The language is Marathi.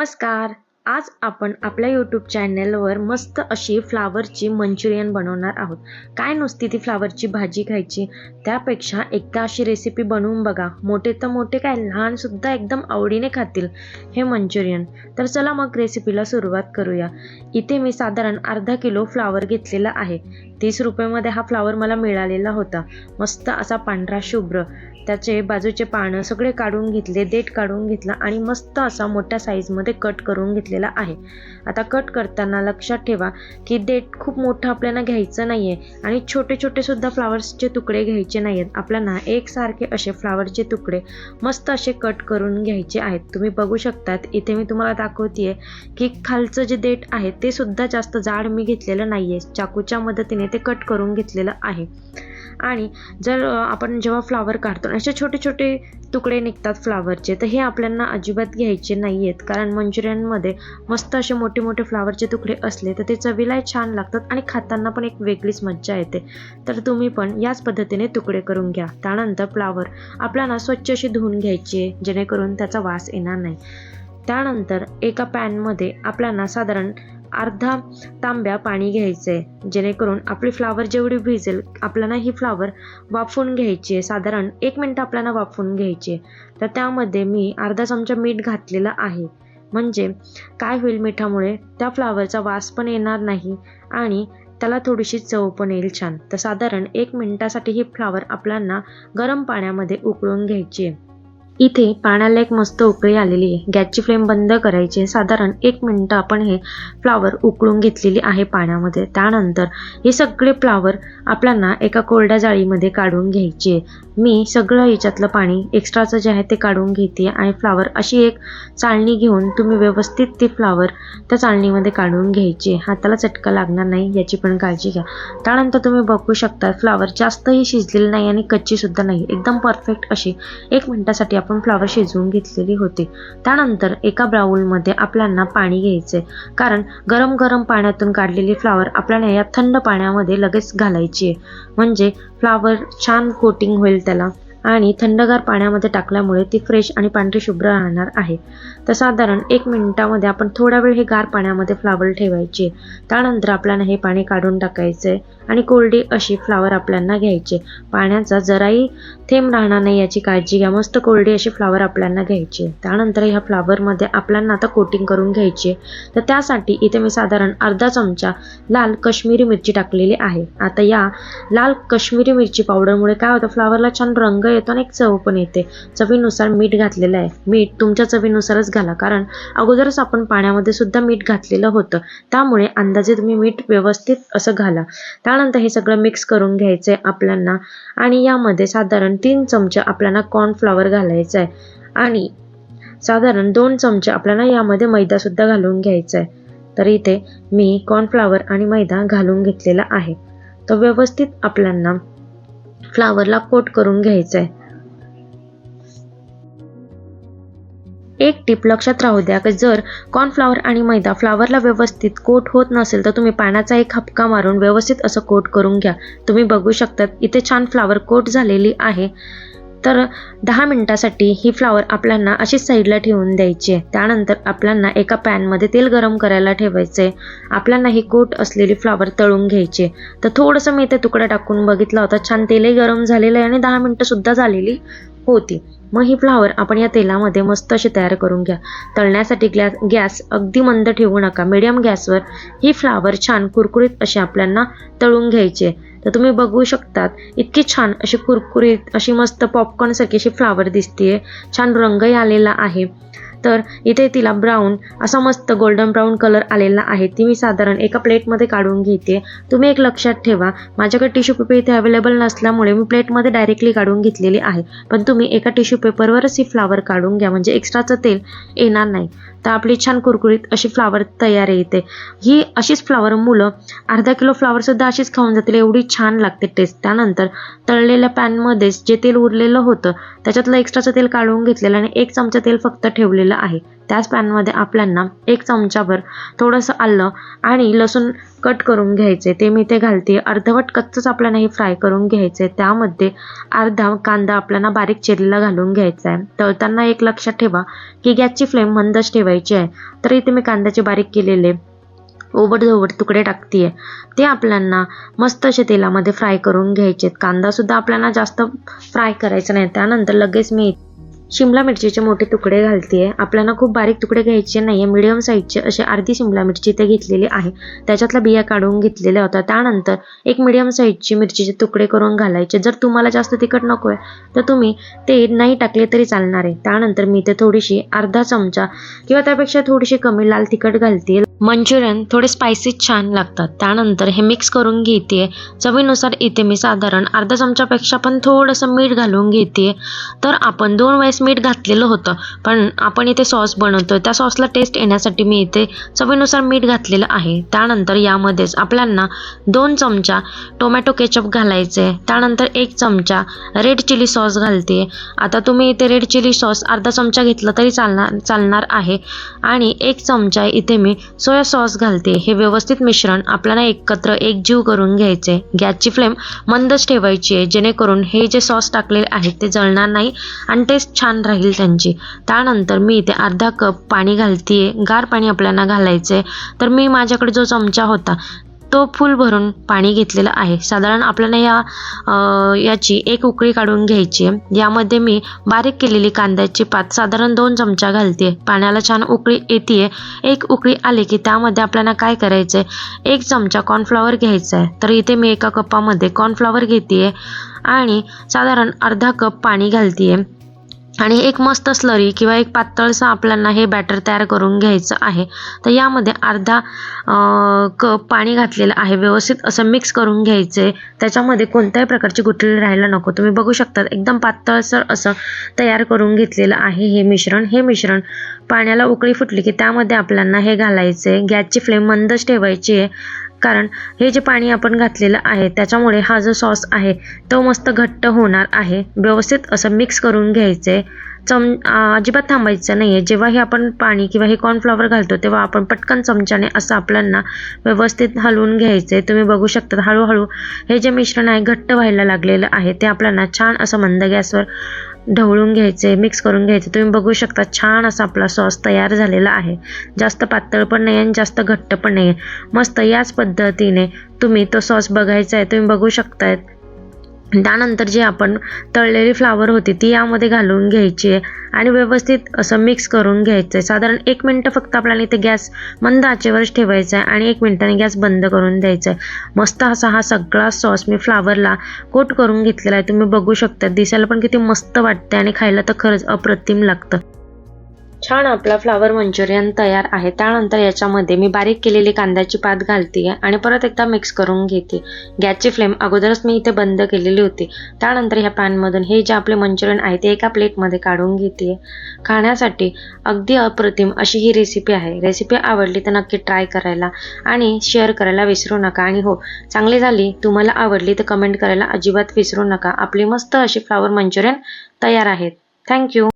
नमस्कार. आज आपण आपल्या यूट्यूब चॅनेलवर मस्त अशी फ्लावरची मंचुरियन बनवणार आहोत. काय नुसती ती फ्लावरची भाजी खायची? त्यापेक्षा एकदा अशी रेसिपी बनवून बघा. मोठे तर मोठे काय लहानसुद्धा एकदम आवडीने खातील हे मंचुरियन. तर चला मग रेसिपीला सुरुवात करूया. इथे मी साधारण अर्धा किलो फ्लावर घेतलेला आहे. तीस रुपयामध्ये हा फ्लावर मला मिळालेला होता. मस्त असा पांढरा शुभ्र. त्याचे बाजूचे पानं सगळे काढून घेतले देठ काढून घेतला आणि मस्त असा मोठ्या साईजमध्ये कट करून घेतलेला आहे. आता कट करताना लक्षात ठेवा की देठ खूप मोठं आपल्याला घ्यायचं नाही आहे आणि छोटे छोटे सुद्धा फ्लावर्सचे तुकडे घ्यायचे नाही आहेत आपल्याला एकसारखे असे फ्लावरचे तुकडे मस्त असे कट करून घ्यायचे आहेत. तुम्ही बघू शकतात. इथे मी तुम्हाला दाखवते की खालचं जे देठ आहे ते सुद्धा जास्त जाड मी घेतलेलं नाही आहे चाकूच्या मदतीने ते कट करून घेतलेलं आहे. आणि जर आपण जेव्हा फ्लावर काढतो असे छोटे छोटे तुकडे निघतात फ्लावरचे तर हे आपल्याला अजिबात घ्यायचे नाही आहेत कारण मंचुरियनमध्ये मस्त असे मोठे मोठे फ्लावरचे तुकडे असले तर ते चवीलाही छान लागतात आणि खाताना पण एक वेगळीच मज्जा येते. तर तुम्ही पण याच पद्धतीने तुकडे करून घ्या. त्यानंतर फ्लावर आपल्याला स्वच्छ अशी धुवून घ्यायची जेणेकरून त्याचा वास येणार नाही. त्यानंतर एका पॅनमध्ये आपल्याला साधारण अर्धा तांब्या पाणी घ्यायचं आहे जेणेकरून आपली फ्लावर जेवढी भिजेल आपल्याला ही फ्लावर वाफवून घ्यायची आहे. साधारण एक मिनटं आपल्याला वाफवून घ्यायची आहे. तर त्यामध्ये मी अर्धा चमचा मीठ घातलेलं आहे. म्हणजे काय होईल मिठामुळे? त्या फ्लावरचा वास पण येणार नाही आणि त्याला थोडीशी चव पण येईल छान. तर साधारण एक मिनटासाठी ही फ्लावर आपल्याला गरम पाण्यामध्ये उकळून घ्यायची आहे. इथे पाण्याला एक मस्त उकळी आलेली आहे. गॅसची फ्लेम बंद करायची साधारण एक मिनटं आपण हे फ्लावर उकळून घेतलेली आहे पाण्यामध्ये. त्यानंतर हे सगळे फ्लावर आपल्याला एका कोरड्या जाळीमध्ये काढून घ्यायचे मी सगळं याच्यातलं पाणी एक्स्ट्राचं जे आहे ते काढून घेते आणि फ्लावर अशी एक चाळणी घेऊन तुम्ही व्यवस्थित ती फ्लावर त्या चाळणीमध्ये काढून घ्यायची हाताला चटका लागणार नाही याची पण काळजी घ्या. त्यानंतर तुम्ही बघू शकता फ्लावर जास्तही शिजलेली नाही आणि कच्चीसुद्धा नाही. एकदम परफेक्ट अशी एक मिनटासाठी आपण फ्लावर शिजवून घेतलेली होती. त्यानंतर एका बाउलमध्ये आपल्याला पाणी घ्यायचे. कारण गरम गरम पाण्यातून काढलेली फ्लावर आपल्याला या थंड पाण्यामध्ये लगेच घालायची आहे. म्हणजे फ्लावर छान कोटिंग होईल त्याला. आणि थंडगार पाण्यामध्ये टाकल्यामुळे ती फ्रेश आणि पांढरी शुभ्र राहणार आहे. तर साधारण एक मिनिटामध्ये आपण थोडा वेळ हे गार पाण्यामध्ये फ्लावर ठेवायचे. त्यानंतर आपल्याला हे पाणी काढून टाकायचे आणि कोरडी अशी फ्लावर आपल्याला घ्यायचे. पाण्याचा जराही थेंब राहणार नाही याची काळजी घ्या. मस्त कोरडी अशी फ्लावर आपल्याला घ्यायची. त्यानंतर ह्या फ्लावरमध्ये आपल्याला आता कोटिंग करून घ्यायची. तर त्यासाठी इथे मी साधारण अर्धा चमचा लाल काश्मीरी मिरची टाकलेली आहे. आता या लाल काश्मीरी मिरची पावडरमुळे काय होतं? फ्लावरला छान रंग येतो आणि एक चव पण येते. चवीनुसार मीठ घातलेलं आहे. मीठ तुमच्या चवीनुसारच घाला कारण अगोदरच आपण पाण्यामध्ये सुद्धा मीठ घातलेलं होतं. त्यामुळे अंदाजे तुम्ही मीठ व्यवस्थित असं घाला. त्यानंतर हे सगळं मिक्स करून घ्यायचं आहे आपल्याला आणि यामध्ये साधारण तीन चमचे आपल्याला कॉर्नफ्लॉवर घालायचं आहे आणि साधारण दोन चमचे आपल्याला यामध्ये मैदासुद्धा घालून घ्यायचा आहे तर इथे मी कॉर्नफ्लॉवर आणि मैदा घालून घेतलेला आहे. तर व्यवस्थित आपल्यांना फ्लावरला कोट करून घ्यायचं आहे एक टिप लक्षात राहू द्या की जर कॉर्नफ्लावर आणि मैदा फ्लावरला व्यवस्थित कोट होत नसेल तर तुम्ही पाण्याचा एक हपका मारून व्यवस्थित असं कोट करून घ्या. तुम्ही बघू शकता इथे छान फ्लावर कोट झालेली आहे. तर दहा मिनिटासाठी ही फ्लावर आपल्याला अशीच साईडला ठेवून द्यायची त्यानंतर आपल्यांना एका पॅनमध्ये तेल गरम करायला ठेवायचे आपल्यांना आपल्याला ही कोट असलेली फ्लावर तळून घ्यायची तर थोडंसं मी ते तुकडा टाकून बघितला होता. छान तेलही गरम झालेलं आहे आणि दहा मिनटंसुद्धा झालेली होती. मग ही फ्लावर आपण या तेलामध्ये मस्त अशी तयार करून घ्या. तळण्यासाठी ग्लॅस गॅस अगदी मंद ठेवू नका. मिडियम गॅसवर ही फ्लावर छान कुरकुरीत अशी आपल्यांना तळून घ्यायची आहे. तर तुम्ही बघू शकतात इतकी छान अशी कुरकुरीत अशी मस्त पॉपकॉर्न सारखी अशी फ्लावर दिसतीये. छान रंगही आलेला आहे. तर इथे तिला ब्राऊन असा मस्त गोल्डन ब्राऊन कलर आलेला आहे. ती मी साधारण एका प्लेटमध्ये काढून घेते. तुम्ही एक लक्षात ठेवा माझ्याकडे टिश्यू पेपर इथे अवेलेबल नसल्यामुळे मी प्लेटमध्ये डायरेक्टली काढून घेतलेली आहे. पण तुम्ही एका टिश्यू पेपरवरच ही फ्लावर काढून घ्या. म्हणजे एक्स्ट्राचं तेल येणार नाही. तर आपली छान कुरकुरीत अशी फ्लावर तयार येते. ही अशीच फ्लावर मुलं अर्धा किलो फ्लावरसुद्धा अशीच खाऊन जातील एवढी छान लागते टेस्ट त्यानंतर तळलेल्या पॅनमध्येच जे तेल उरलेलं होतं त्याच्यातलं एक्स्ट्राचं तेल काढून घेतलेलं आणि एक चमचा तेल फक्त ठेवलेलं आहे. त्याच पॅनमध्ये आपल्यांना एक चमचाभर थोडंसं आलं आणि लसूण कट करून घ्यायचे. ते मी ते घालते. अर्धवट कच्चंच आपल्याला हे फ्राय करून घ्यायचे. त्यामध्ये अर्धा कांदा आपल्याला बारीक चिरलेला घालून घ्यायचा आहे. तळताना एक लक्षात ठेवा की गॅसची फ्लेम मंदच ठेवायची आहे. तर इथे मी कांद्याचे बारीक केलेले ओबड धोबड तुकडे टाकते ते आपल्याला मस्त असे तेलामध्ये फ्राय करून घ्यायचे कांदासुद्धा आपल्याला जास्त फ्राय करायचा नाही. त्यानंतर लगेच मी शिमला मिरचीचे मोठे तुकडे घालते आपल्याला खूप बारीक तुकडे घ्यायचे नाही आहे मिडियम साईजचे असे अर्धी शिमला मिरची ते घेतलेली आहे. त्याच्यातल्या बिया काढून घेतलेल्या होत्या. त्यानंतर एक मिडियम साईजची मिरचीचे तुकडे करून घालायचे. जर तुम्हाला जास्त तिखट नको आहे तर तुम्ही ते नाही टाकले तरी चालणार आहे. त्यानंतर मी ते थोडीशी अर्धा चमचा किंवा त्यापेक्षा थोडीशी कमी लाल तिखट घालते मंचुरियन थोडे स्पायसी छान लागतात. त्यानंतर हे मिक्स करून घेते चवीनुसार इथे मी साधारण अर्धा चमच्यापेक्षा पण थोडंसं मीठ घालून घेते तर आपण दोन वेळेस मीठ घातलेलं होतं पण आपण इथे सॉस बनवतो त्या सॉसला टेस्ट येण्यासाठी मी इथे चवीनुसार मीठ घातलेलं आहे. त्यानंतर यामध्येच आपल्यांना दोन चमचा टोमॅटो केचप घालायचे त्यानंतर एक चमचा रेड चिली सॉस घालते आता तुम्ही इथे रेड चिली सॉस अर्धा चमचा घेतला तरी चालणार चालणार आहे. आणि एक चमचा इथे मी सोया सॉस घालते. हे व्यवस्थित मिश्रण आपल्याला एकत्र एक जीव करून घ्यायचे. गॅसची फ्लेम मंदच ठेवायची आहे. जेणेकरून हे जे सॉस टाकलेले आहेत ते जळणार नाही आणि टेस्ट छान राहील त्यांची. त्यानंतर मी इथे अर्धा कप पाणी घालतीये. गार पाणी आपल्याला घालायचे तर मी माझ्याकडे जो चमचा होता तो फुल भरून पाणी घेतलेलं आहे. साधारण आपल्याला या याची एक उकळी काढून घ्यायची आहे. यामध्ये मी बारीक केलेली कांद्याची पात साधारण दोन चमचा घालते. पाण्याला छान उकळी येते एक उकळी आली की त्यामध्ये आपल्याला काय करायचं आहे एक चमचा कॉर्नफ्लॉवर घ्यायचा आहे. तर इथे मी एका कपामध्ये कॉर्नफ्लॉवर घेते आणि साधारण अर्धा कप पाणी घालते आणि एक मस्त स्लरी किंवा एक पातळसं आपल्याला हे बॅटर तयार करून घ्यायचं आहे. तर यामध्ये अर्धा कप पाणी घातलेलं आहे. व्यवस्थित असं मिक्स करून घ्यायचं आहे त्याच्यामध्ये कोणत्याही प्रकारची गुठळी राहायला नको. तुम्ही बघू शकता एकदम पातळसर असं तयार करून घेतलेलं आहे हे मिश्रण. हे मिश्रण पाण्याला उकळी फुटली की त्यामध्ये आपल्याला हे घालायचं आहे गॅसची फ्लेम मंदच ठेवायची आहे. कारण हे जे पाणी आपण घातलेलं आहे त्याच्यामुळे हा जो सॉस आहे तो मस्त घट्ट होणार आहे. व्यवस्थित असं मिक्स करून घ्यायचे. चम अजिबात थांबायचं नाही आहे जेव्हा हे आपण पाणी किंवा हे कॉर्नफ्लॉवर घालतो तेव्हा आपण पटकन चमच्याने असं आपल्याला व्यवस्थित हलवून घ्यायचं. आहे तुम्ही बघू शकता हळूहळू हे जे मिश्रण आहे घट्ट व्हायला लागलेलं आहे ते आपल्याला छान असं मंद गॅसवर ढवळून घ्यायचे मिक्स करून घ्यायचे. तुम्ही बघू शकता छान असा आपला सॉस तयार झालेला आहे. जास्त पातळ पण नाही आणि जास्त घट्ट पण नाही आहे मस्त याच पद्धतीने तुम्ही तो सॉस बघायचा आहे. तुम्ही बघू शकतायत त्यानंतर जे आपण तळलेली फ्लावर होती ती यामध्ये घालून घ्यायची आहे. आणि व्यवस्थित असं मिक्स करून घ्यायचं आहे साधारण एक मिनटं फक्त आपल्याला इथे गॅस मंद आचेवरच ठेवायचा आहे आणि एक मिनटाने गॅस बंद करून द्यायचा आहे मस्त असा हा सगळा सॉस मी फ्लावरला कोट करून घेतलेला आहे. तुम्ही बघू शकता. दिसायला पण किती मस्त वाटते आणि खायला तर खरंच अप्रतिम लागतं. छान आपला फ्लावर मंचुरियन तयार आहे. त्यानंतर याच्यामध्ये मी बारीक केलेली कांद्याची पात घालते आणि परत एकदा मिक्स करून घेते. गॅसची फ्लेम अगोदरच मी इथे बंद केलेली होती. त्यानंतर ह्या पॅनमधून हे जे आपले मंचुरियन आहे ते एका प्लेटमध्ये काढून घेते. खाण्यासाठी अगदी अप्रतिम अशी ही रेसिपी आहे. रेसिपी आवडली तर नक्की ट्राय करायला आणि शेअर करायला विसरू नका. आणि हो चांगली झाली तुम्हाला आवडली तर कमेंट करायला अजिबात विसरू नका. आपली मस्त अशी फ्लावर मंचुरियन तयार आहेत. थँक्यू